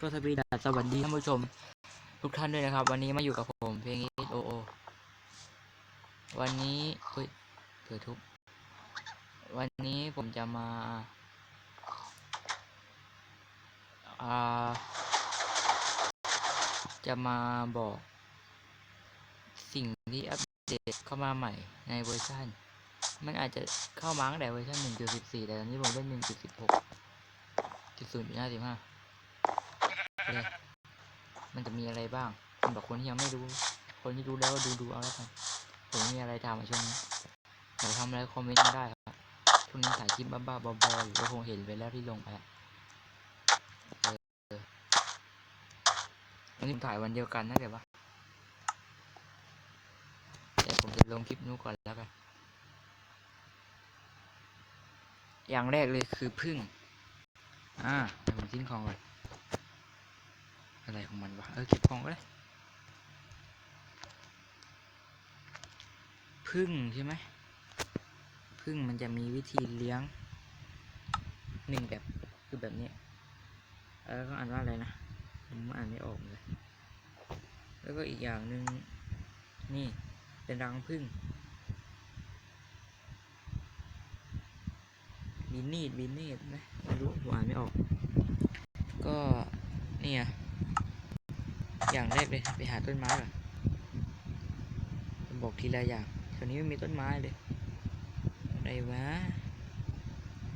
ก็สวีดัสวัสดีท่านผู้ชม ทุกท่านด้วยนะครับ วันนี้มาอยู่กับผมเพลง S O O วันนี้เฮ้ยเผื่อทุบวันนี้ผมจะมาอ่าจะมาบอกสิ่งที่อัปเดตเข้ามาใหม่ในเวอร์ชันมันอาจจะเข้ามาตั้งแต่เวอร์ชัน1.14 แต่ตอนนี้ผมเล่น1.16 มันจะมีอะไรบ้างสำหรับคนที่ยังไม่รู้ คนที่รู้แล้วดูดูเอาแล้วกันผมมีอะไรทำอะช่วงนี้อยากทำอะไรคอมเมนต์มาได้ครับช่วงนี้ถ่ายคลิปบ้าๆบอๆอยู่ก็คงเห็นไปแล้วที่ลงไปอะเออเออวันนี้ผมถ่ายวันเดียวกันนะเดี๋ยววะเดี๋ยวผมจะลงคลิปนู้นก่อนแล้วกันอย่างแรกเลยคือพึ่ง อ่าผมทิ้งของก่อน อะไรของมันวะ เออเก็บของก็ได้พึ่งใช่ไหมพึ่งมันจะมีวิธีเลี้ยงหนึ่งแบบคือแบบนี้ แล้วก็อ่านว่าอะไรนะ ผมอ่านไม่ออกเลย แล้วก็อีกอย่างหนึ่งนี่เป็นรังพึ่งบินนีดบินนีดนะไม่รู้ผมอ่านไม่ออก ก็เนี่ย อย่างแรกเลย ไปหาต้นไม้ก่อนผมบอกทีละอย่างแถวนี้ไม่มีต้นไม้เลยอะไรวะ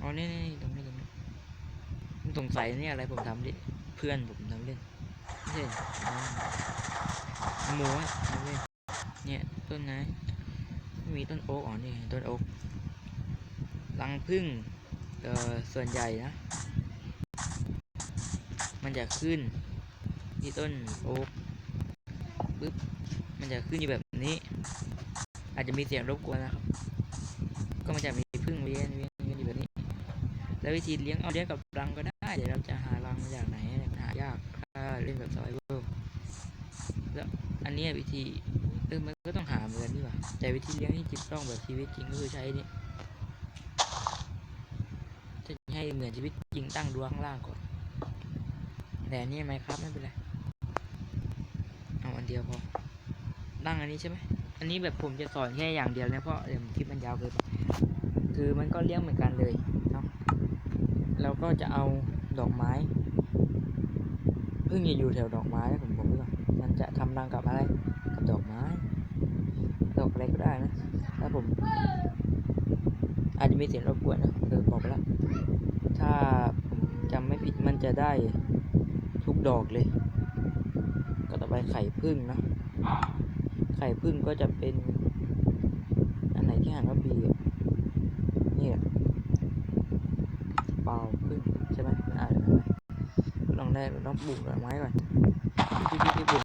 อ๋อนี่นี่ตรงนี้ตรงนี้ผมสงสัยเนี่ยอะไรผมทำดิเพื่อนผมทำเล่นไม่นหมูอะทำเล่นเนี่ยต้นไหนไม่มีต้นโอ๊กอ๋อนี่ต้นโอ๊กรังพึ่งเอ่อส่วนใหญ่นะ มันจะขึ้น ที่ต้นโอ๊กปึ๊บมันจะขึ้นอยู่แบบนี้ อาจจะมีเสียงรบกวนนะครับ ก็มันจะมีพึ่งเวียนเวียนเวียนอยู่แบบนี้ แล้ววิธีเลี้ยงเอาเลี้ยงกับรังก็ได้เดี๋ยวเราจะหารังมาจากไหนหายากถ้าเล่นแบบซอยเวอร์แล้วอันนี้วิธีเออมันก็ต้องหาเหมือนกันนี่ว่าแต่วิธีเลี้ยงที่จิตต้องแบบชีวิตจริงก็คือใช้นี่จะให้เหมือนชีวิตจริงตั้งดวงข้างล่างก่อนแต่นี่ไหมครับไม่เป็นไร เอาอันเดียวพอตั้งอันนี้ใช่ไหมอันนี้แบบผมจะสอนแค่อย่างเดียวนะเพราะเดี๋ยวคลิปมันยาวเกินไปคือมันก็เลี้ยงเหมือนกันเลยเนาะเราก็จะเอาดอกไม้เพิ่งจะอยู่แถวดอกไม้นะผมบอกไว้ก่อนมันจะทำรังกับอะไรกับดอกไม้ ดอกอะไรก็ได้นะถ้าผม อาจจะมีเสียงรบกวนนะเออบอกไปแล้วถ้าผมจำไม่ผิดมันจะได้ทุกดอกเลย ก็ต่อไปไข่พึ่งเนอะไข่พึ่งก็จะเป็น อันไหนที่อ่านว่าบีนี่แหละเปล่าพึ่งใช่ไหมอ่านอะไรลองได้ลองปลูกดอกไม้ก่อนพี่พี่พี่ปลูก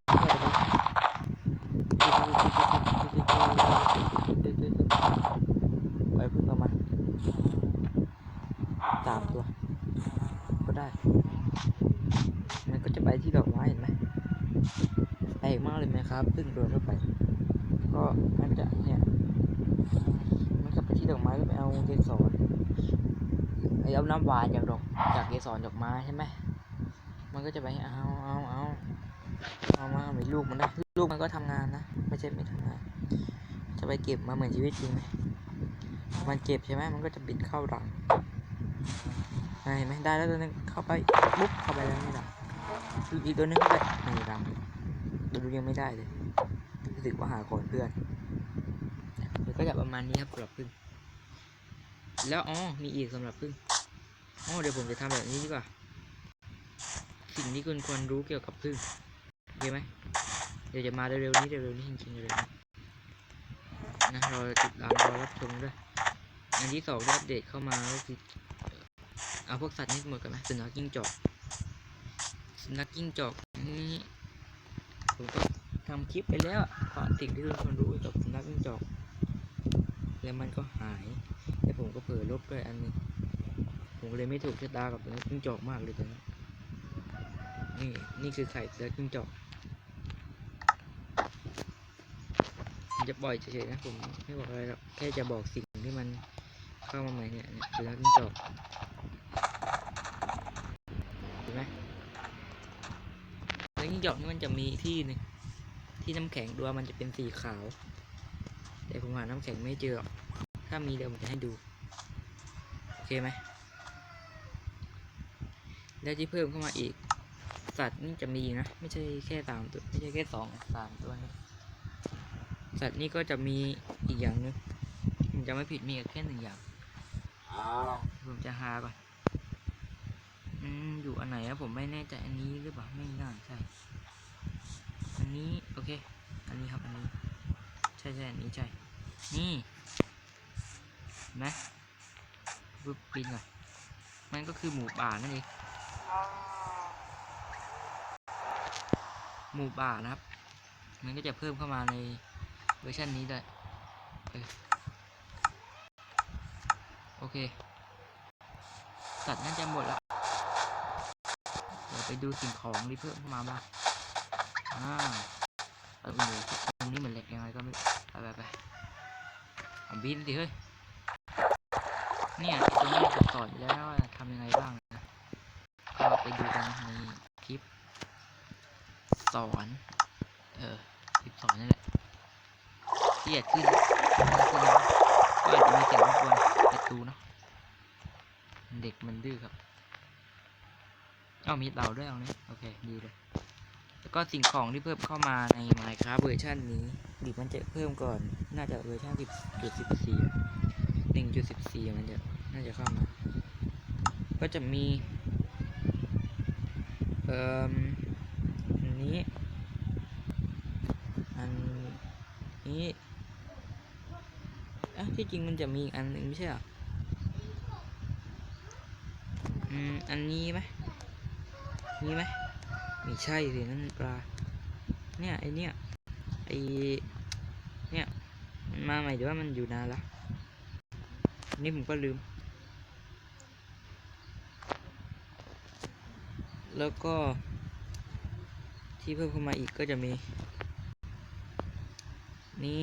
ไว้พึ่งเอมาสามตัว ก็ได้ มันก็จะไปที่ดอกไม้เห็นไหม แปลกมากเลยไหมครับซึ่งโดยทั่วไป ก็มันจะเนี่ยมันก็ไปที่ดอกไม้ก็ไปเอาเกสรไปเอาน้ำหวานจากดอกจากเกสรดอกไม้ใช่ไหมมันก็จะไปเอาเอาเอาเอามาเหมือนลูกมันได้ลูกมันก็ทำงานนะไม่ใช่ไม่ทำงาน จะไปเก็บมาเหมือนชีวิตจริงไหมมันเก็บใช่ไหมมันก็จะบิดเข้ารังเห็นไหมได้แล้วตัวนึงเข้าไปปุ๊บเข้าไปแล้วนี่หรอ อีกตัวนึงเข้าไปไม่รังตัวดูยังไม่ได้เลยรู้สึกว่าหาก่อนเพื่อนเดี๋ยวก็จะประมาณนี้ครับสำหรับพึ่งแล้วอ๋อมีอีกสำหรับพึ่งอ๋อเดี๋ยวผมจะทำแบบนี้ดีกว่า สิ่งที่คุณควรรู้เกี่ยวกับพึ่งโอเคไหมเดี๋ยวจะมาเร็วๆนี้เร็วๆนี้จริงๆเลยนะนะรอติดตามรอรับชมด้วยอันที่สองที่อัปเดตเข้ามาก็คือเอาพวกสัตว์นี้หมดกันไหมสุนัขจิ้งจอก สนัขจิ้งจอกนี่ผมก็ทำคลิปไปแล้วอะเพราสิ่งที่ทุกคนรู้เกี่ยวกับสนัขจิ้งจอก แล้วมันก็หายแต่ผมก็เผลอลบด้วยอันนึงผมเลยไม่ถูกชะตากับสนัขจิ้งจอกมากเลยตอนนี้นี่นี่คือไข่สุนัขจิ้งจอกจะปล่อยเฉยๆนะผมไม่บอกอะไรหรอกแค่จะบอกสิ่งที่มันเข้ามาใหม่เนี่ยเนี่ยสุนัขจิ้งจอก เห็นไหม จอกนี่มันจะมีที่หนึงที่น้ำแข็งตัวมันจะเป็นสีขาว แต่ผมหาน้ำแข็งไม่เจอหรอกถ้ามีเดี๋ยวผมจะให้ดู โอเคไหม แล้วที่เพิ่มเข้ามาอีก สัตว์นี่จะมีนะ ไม่ใช่แค่สามตัว ไม่ใช่แค่สองสามตัวนี้สัตว์นี่ก็จะมีอีกอย่างหนึงผมจะไม่ผิดมีแค่หนึ่งอย่างผมจะหาก่อนอืมอยู่อันไหนอะผมไม่แน่ใจอันนี้หรือเปล่าไม่น่าใช่ อันนี้โอเค อันนี้ครับอันนี้ ใช่ใช่อันนี้ใช่นี่นไหมปึ๊บปีนก่อนมันก็คือหมูป่านั่นเองหมูป่านะครับ มันก็จะเพิ่มเข้ามาในเวอร์ชันนี้ด้วยโอเคสัตว์น่าจะหมดแล้ว เดี๋ยวไปดูสิ่งของที่เพิ่มเข้ามาบ้าง อ่าเออโอ้โหตรงนี้เหมือนเล็กยังไงก็ไม่ไปไปไปบินสิเฮ้ย เนี่ยตรงนี้ผมสอนอแล้วว่าทำยังไงบ้างนะ ก็ไปดูกันในคลิป สอน เออ คลิปสอนนั่แหละที่อยากขึ้นขึ้นแล้วก็อาจจะมีเสียงรบกวนประตูเนาะ เด็กมันดื้อครับ เอามีเต่าด้วยเอาเนี่ยโอเค ดีเลย ก็สิ่งของที่เพิ่มเข้ามาใน Minecraft เวอร์ชันนี้หรือมันจะเพิ่มก่อน น่าจะเวอร์ชัน10.14 1.14 มันจะ น่าจะเข้ามา ก็จะมี เอ่ออันนี้ อันนี้อะที่จริงมันจะมีอีกอันหนึ่งไม่ใช่หรอ อืม อันนี้ไหมมีไหม ไม่ใช่สินั่นปลา เนี่ยไอเนี่ยไอเนี่ยมันมาใหม่หรือว่ามันอยู่นานละนี่ผมก็ลืม แล้วก็ที่เพิ่มเข้ามาอีกก็จะมี นี่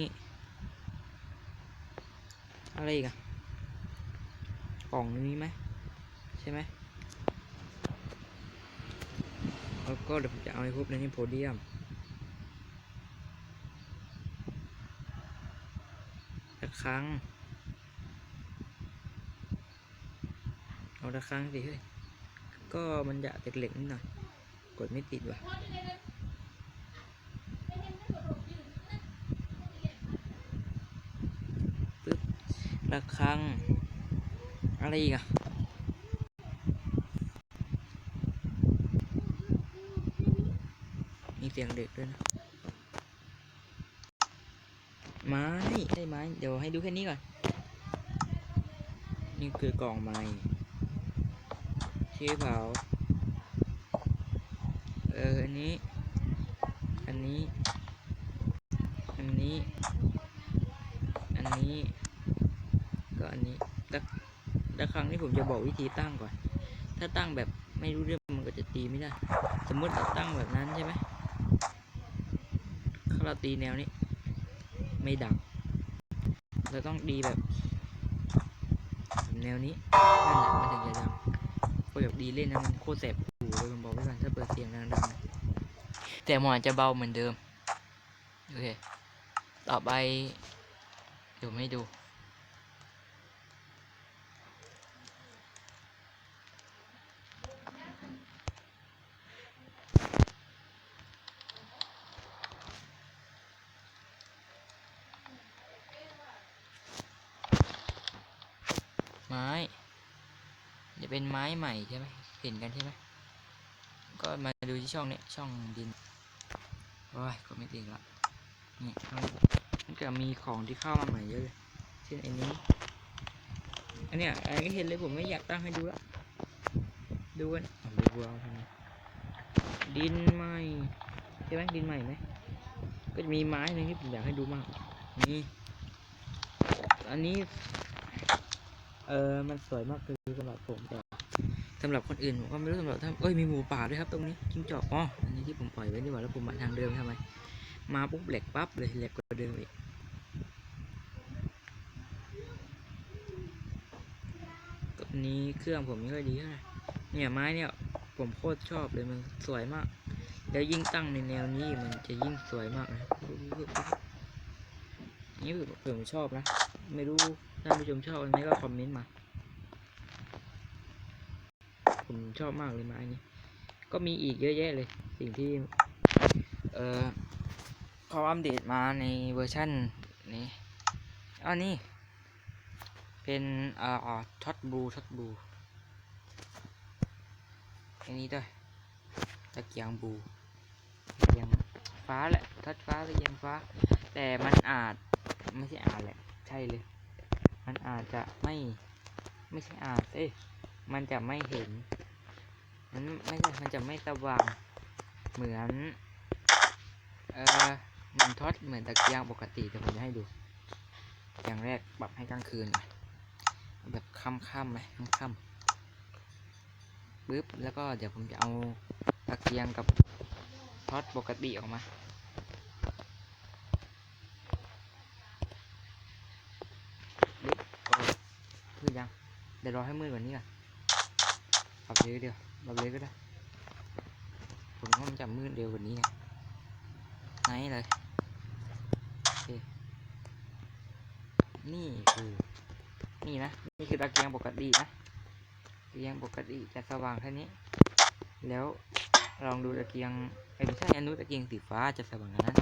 อะไรอีกอะกล่องนี้ไหมใช่ไหม แล้วก็เดี๋ยวผมจะเอาไปพบในนี้โพเดียมตะครั้งเอาตะครั้งสิเฮ้ย ก็มันจะเหล็กนิดหน่อย กดไม่ติดว่ะปึ๊บระครังอะไรอีกอะ เสียงเด็กด้วยนะ ไม้ได้ไม้ เดี๋ยวให้ดูแค่นี้ก่อน นี่คือกล่องไม้ที่เผาเออ อันนี้ อันนี้ อันนี้ อันนี้ ก็อันนี้แต่แต่ครั้งนี้ผมจะบอกวิธีตั้งก่อน ถ้าตั้งแบบไม่รู้เรื่องมันก็จะตีไม่ได้ สมมติเราตั้งแบบนั้นใช่ไหม ถ้าเราตีแนวนี้ ไม่ดังเราต้องดีแบบ แนวนี้นั่นแหละมันถึงจะดังพอแบบดีเล่นนะมันโคตรแสบหูเลยผมบอกไว้ก่อนถ้าเปิดเสียงดังๆแต่หมอนจะเบาเหมือนเดิม โอเค ต่อไปเดี๋ยวไม่ดู เป็นไม้ใหม่ใช่ไหมเห็นกันใช่ไหมก็มาดูที่ช่องเนี้ยช่องดินโอ้ยก็ไม่ติดละนี่มันมันจะมีของที่เข้ามาใหม่เยอะเลยเช่นไอ้นี้อันเนี้ยอันนี้ก็เห็นเลยผมไม่อยากตั้งให้ดูละดูกันเอาดูเอาทำไมดินใหม่ใช่ไหมดินใหม่ไหมก็จะมีไม้หนึ่งที่ผมอยากให้ดูมากนี่อันนี้เออมันสวยมากคือ สำหรับผมแต่สำหรับคนอื่นผมก็ไม่รู้สำหรับท่านเอ้ยมีหมูป่าด้วยครับตรงนี้จิ้งจอกอ๋ออันนี้ที่ผมปล่อยไว้ดีกว่าแล้วผมมาทางเดิมทำไมมาปุ๊บเหล็กปั๊บเลยเหล็กกว่าเดิมอีกก็นี้เครื่องผมไม่ค่อยดีเท่าไหร่เนี่ยไม้เนี่ยผมโคตรชอบเลยมันสวยมาก แล้วยิ่งตั้งในแนวนี้มันจะยิ่งสวยมากนะนี่ผมชอบนะ ไม่รู้ท่านผู้ชมชอบไหมก็คอมเมนต์มา ผมชอบมากเลยไม้นี้ ก็มีอีกเยอะแยะเลย สิ่งที่ เอ่อเขาอัปเดตมาในเวอร์ชันนี้อันนี้ เป็นเอ่อท็อตบูท็อตบูอันนี้ด้วยตะเกียงบูตะเกียงฟ้าแหละทัดฟ้าตะเกียงฟ้า แต่มันอาจไม่ใช่อาจแหละ ใช่เลย มันอาจจะไม่ ไม่ใช่อาจเอ้ มันจะไม่เห็นมันไม่ใช่มันจะไม่สว่างเหมือนเออมือนทอตเหมือนตะเกียงปกติแต่ผมจะให้ดู อย่างแรกปรับให้กลางคืนแบบค่ำๆไหมค่ำๆปึ๊บแล้วก็เดี๋ยวผมจะเอาตะเกียงกับทอตปกติออกมาปึ๊บโอ้มืดยังเดี๋ยวรอให้มืดกว่านี้ก่อน ปรับเลยเดียวปรับเลยก็ได้ ผมว่ามันจะมืดเร็วกว่านี้ไงไหนเลยนี่คือนี่นะ นี่คือตะเกียงปกตินะตะเกียงปกติจะสว่างแค่นี้ แล้วลองดูตะเกียงไอ้ยไม่ใช่อันนู้นตะเกียงสีฟ้าจะสว่างนั้น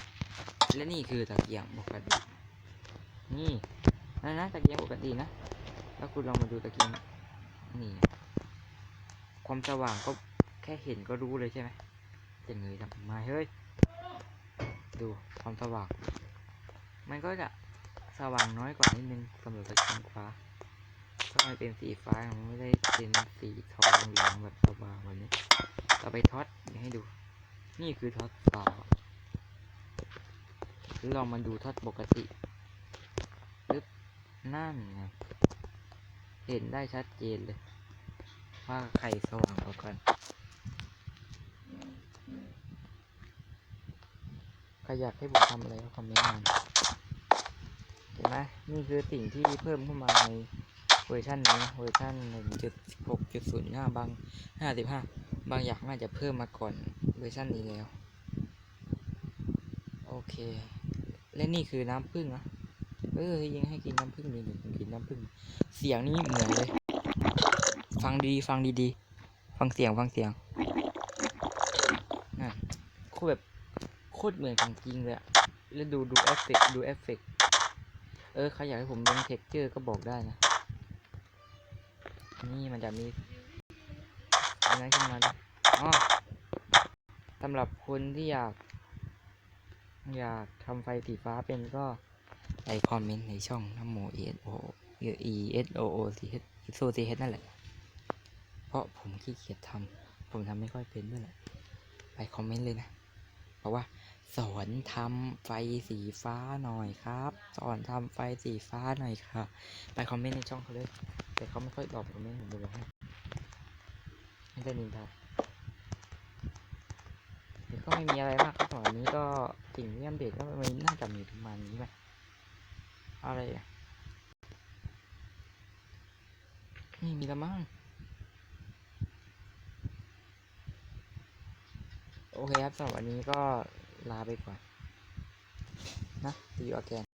และนี่คือตะเกียงปกติ นี่นั่นนะตะเกียงปกตินะ แล้วคุณลองมาดูตะเกียง ความสว่างก็แค่เห็นก็รู้เลยใช่ไหมจะเงยทำไมเฮ้ย ดูความสว่าง มันก็จะสว่างน้อยกว่านิดนึงสำหรับตะเกียงฟ้าถ้ามันเป็นสีฟ้ามันไม่ได้เป็นสีทองเหลืองแบบสว่างแบบนี้ต่อไปท็อตให้ดู นี่คือท็อตต่อแล้วลองมาดูท็อตปกติปึ๊บนั่นไงเห็นได้ชัดเจนเลย ว่าใครสว่างกว่ากัน ใครอยากให้ผมทำอะไรก็คอมเมนต์มาเห็นไหมนี่คือสิ่งที่เพิ่มเข้ามาในเวอร์ชันนี้นะเวอร์ชัน1.6.05 บาง 55 บางอย่างน่าจะเพิ่มมาก่อนเวอร์ชันนี้แล้ว โอเค และนี่คือน้ำผึ้งนะเออยังให้กินน้ำผึ้งดีหนึ่งกินน้ำผึ้งเสียงนี้เหมือนเลย ฟังดีฟังดีๆ ฟังเสียงฟังเสียงน่ะโคตรแบบโคตรเหมือนของจริงเลยอะแล้วดูดูเอฟเฟกดูเอฟเฟกเออใครอยากให้ผมลงเท็กเจอร์ก็บอกได้นะ นี่มันจะมีอะไรขึ้นมาด้วยอ๋อสำหรับคนที่อยาก อยากทำไฟสีฟ้าเป็นก็ไปคอมเมนต์ในช่องน้ำโม E S O E S O O C H โซ C H นั่นแหละ เพราะผมขี้เกียจทำผมทำไม่ค่อยเป็นด้วยแหละ ไปคอมเมนต์เลยนะ เพราะว่า สอนทำไฟสีฟ้าหน่อยครับ สอนทำไฟสีฟ้าหน่อยค่ะ ไปคอมเมนต์ในช่องเขาเลยแต่เขาไม่ค่อยตอบคอมเมนต์ผมเลยให้ไม่ได้นินทาเดี๋ยวก็ไม่มีอะไรมากครับสำหรับวันนี้ก็สิ่งที่อัปเดตก็มันน่าจะมีประมาณนี้ไหมอะไรอะ นี่มีละมั้ง โอเคครับสำหรับวันนี้ก็ลาไปก่อนนะ see you again